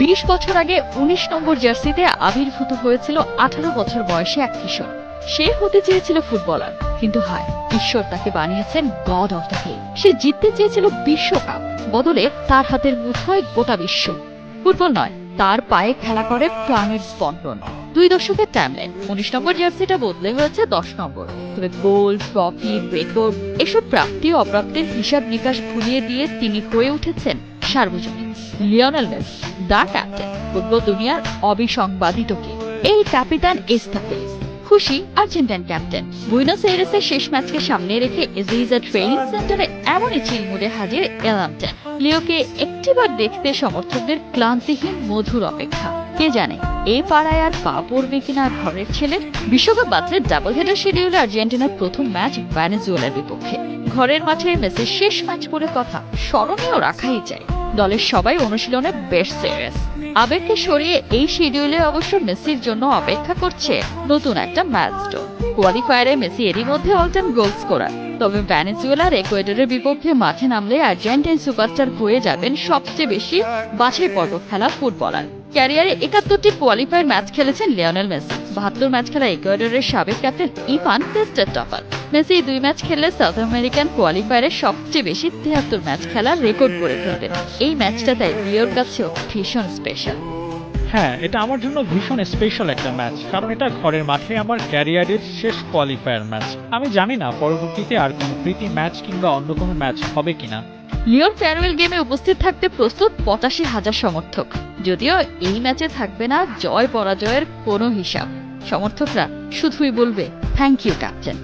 বিশ বছর আগে উনিশ নম্বর জার্সিতে আবির্ভূত হয়েছিল আঠারো বছর বয়সে এক কিশোর। সে হতে চেয়েছিল ফুটবলার, কিন্তু হায় ঈশ্বর তাকে বানিয়েছেন গড অফ দ্য সে জিততে চেয়েছিল বিশ্বকাপ, বদলে তার হাতের মুঠোয় গোটা বিশ্ব। ফুটবল নয়, তার পায়ে খেলা করে প্রাণের স্পন্দন দুই দশকের টাইমলাইন উনিশ নম্বর জার্সিটা বদলে হয়েছে দশ নম্বর। তবে গোল ট্রফি রেকর্ড এসব প্রাপ্তি অপ্রাপ্তির হিসাব নিকাশ ভুলিয়ে দিয়ে তিনি হয়ে উঠেছেন সার্বজনীন। Lionel Messi the captain, football দুনিয়ার অবিসংবাদিত কে। এই ক্যাপিটান এস্তাপে খুশি আর্জেন্টাইন ক্যাপ্টেন। বুইনোস এয়ারেসের শেষ ম্যাচকে সামনে রেখে এজিজা ট্রেনিং সেন্টারে এমনই চিলমুড়ে হাজির এলামটা লিওকে একটিবার দেখতে সমর্থকদের ক্লান্তিহীন, মধুর অপেক্ষা। কে জানে, এ পাড়ায় আর পা পড়বে কিনা ঘরের ছেলে? বিশ্বকাপ বাতলের ডাবল হেডার শিডিউলে আর্জেন্টিনার প্রথম ম্যাচ ভ্যানেজুয়েলার বিপক্ষে। ঘরের মাঠে মেসির শেষ ম্যাচ বলে কথা স্মরণীয় রাখাই যায় দলের সবাই অনুশীলনে বেশ সিরিয়াস আবেগকে সরিয়ে এই শিডিউলে অবশ্য মেসির জন্য অপেক্ষা করছে নতুন একটা ম্যাচস্টোন কোয়ালিফায়ারে মেসি এরই মধ্যে অল টাইম গোল স্কোরার তবে ভ্যানেজুয়েলার একুয়েডরের বিপক্ষে মাঠে নামলে আর্জেন্টাইন সুপারস্টার হয়ে যাবেন সবচেয়ে বেশি বাছাই পর্ব খেলা ফুটবলার। ক্যারিয়ারে একাত্তরটি কোয়ালিফায়ার ম্যাচ খেলেছেন লিওনেল মেসি। বাহাত্তর ম্যাচ খেলা ইকুয়েডরের সাবেক ক্যাপ্টেন ইভান টেস্টের টপার মেসি দুই ম্যাচ খেললে সাউথ আমেরিকান কোয়ালিফায়ারে সবচেয়ে বেশি তিয়াত্তর ম্যাচ খেলার রেকর্ড করে ফেলবেন এই ম্যাচটা তাই লিওর কাছেও ভীষণ স্পেশাল হ্যাঁ এটা আমার জন্য ভীষণ স্পেশাল একটা ম্যাচ কারণ এটা ঘরের মাঠে আমার ক্যারিয়ারের শেষ কোয়ালিফায়ার ম্যাচ। আমি জানি না পরবর্তীতে আর কোনো প্রীতি ম্যাচ কিংবা অন্য কোনো ম্যাচ হবে কিনা। লিওর ফেয়ারওয়েল গেমে উপস্থিত থাকতে প্রস্তুত পঁচাশি হাজার সমর্থক যদিও এই ম্যাচে থাকবে না জয় পরাজয়ের কোনো হিসাব। সমর্থকরা শুধুই বলবে থ্যাংক ইউ ক্যাপ্টেন